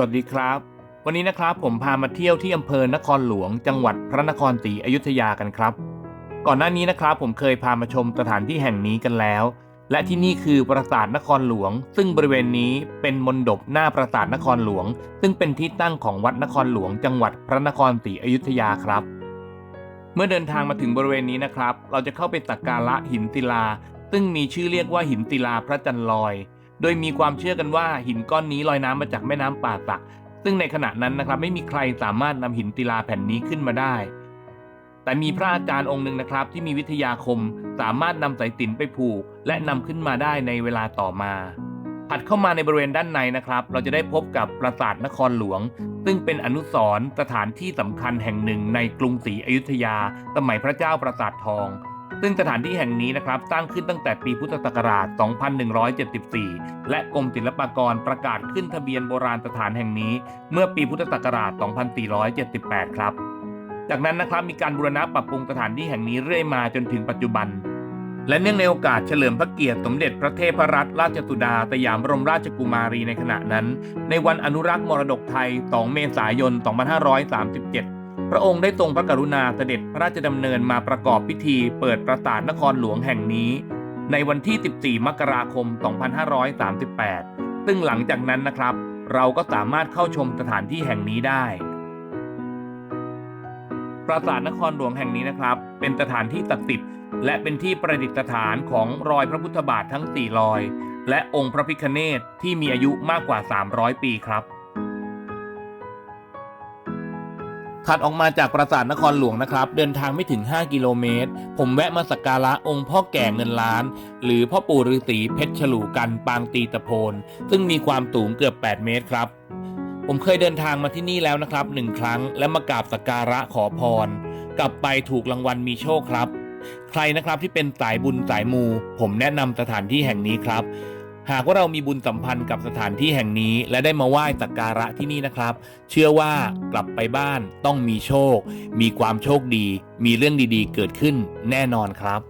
สวัสดีครับ วันนี้นะครับผมพามาเที่ยวที่อำเภอนครหลวง จังหวัดพระนครศรีอยุธยากันครับ ก่อนหน้านี้นะครับผมเคยพามาชมสถานที่แห่งนี้กันแล้ว และที่นี่คือปราสาทนครหลวง ซึ่งบริเวณนี้เป็นมณฑปหน้าปราสาทนครหลวง ซึ่งเป็นที่ตั้งของวัดนครหลวง จังหวัดพระนครศรีอยุธยาครับ เมื่อเดินทางมาถึงบริเวณนี้นะครับ เราจะเข้าไปสักการะหินศิลา ซึ่งมีชื่อเรียกว่าหินศิลาพระจันทร์ลอย โดยมีความเชื่อกันว่าหินก้อนนี้ลอยน้ำมาจากแม่น้ำป่าสัก ซึ่งในขณะนั้นนะครับไม่มีใครสามารถนำหินศิลาแผ่นนี้ขึ้นมาได้ แต่มีพระอาจารย์องค์หนึ่งนะครับ ที่มีวิทยาคมสามารถนำสายสิญจนไปผูก และนำขึ้นมาได้ในเวลาต่อมาถัดเข้ามาในบริเวณด้านในนะครับ เราจะได้พบกับปราสาทนครหลวง ซึ่งเป็นอนุสรณ์สถานที่สำคัญแห่งหนึ่งในกรุงศรีอยุธยา สมัยพระเจ้าปราสาททอง ซึ่งสถานที่แห่งนี้นะครับสร้างขึ้นตั้งแต่ปีพุทธศักราช 2174 และกรมศิลปากรประกาศขึ้นทะเบียนโบราณสถานแห่งนี้ เมื่อปีพุทธศักราช 2478 ครับ จากนั้นนะครับมีการบูรณะปรับปรุงสถานที่แห่งนี้เรื่อยมาจนถึงปัจจุบัน และเนื่องในโอกาสเฉลิมพระเกียรติสมเด็จพระเทพรัตนราชสุดาสยามบรมราชกุมารีในขณะนั้น ในวันอนุรักษ์มรดกไทย 2 เมษายน 2537 พระองค์ได้ทรงพระกรุณาเสด็จพระราชดำเนินมาประกอบพิธีเปิดปราสาทนครหลวงแห่งนี้ ในวันที่ 14 มกราคม 2538 ซึ่งหลังจากนั้นนะครับ เราก็สามารถเข้าชมสถานที่แห่งนี้ได้ ปราสาทนครหลวงแห่งนี้นะครับ เป็นสถานที่ศักดิ์สิทธิ์และเป็นที่ประดิษฐานของรอยพระพุทธบาททั้ง 4 รอย และองค์พระพิฆเนศที่มีอายุมากกว่า 300 ปีครับ ถัดออกมาจากปราสาทนครหลวงนะครับ เดินทางไม่ถึง 5 กิโลเมตร ผมแวะมาสักการะองค์พ่อแก่เงินล้าน หรือพ่อปู่ฤาษีเพชรฉลูกันปางตีตะโพน ซึ่งมีความสูงเกือบ 8 เมตรครับ ผมเคยเดินทางมาที่นี่แล้วนะครับหนึ่งครั้ง และมากราบสักการะขอพร กลับไปถูกรางวัลมีโชคครับ ใครนะครับที่เป็นสายบุญสายมู ผมแนะนำสถานที่แห่งนี้ครับ หากว่าเรามีบุญสัมพันธ์กับสถานที่แห่งนี้ และได้มาไหว้สักการะที่นี่นะครับ เชื่อว่ากลับไปบ้านต้องมีโชค มีความโชคดี มีเรื่องดีๆ เกิดขึ้นแน่นอนครับ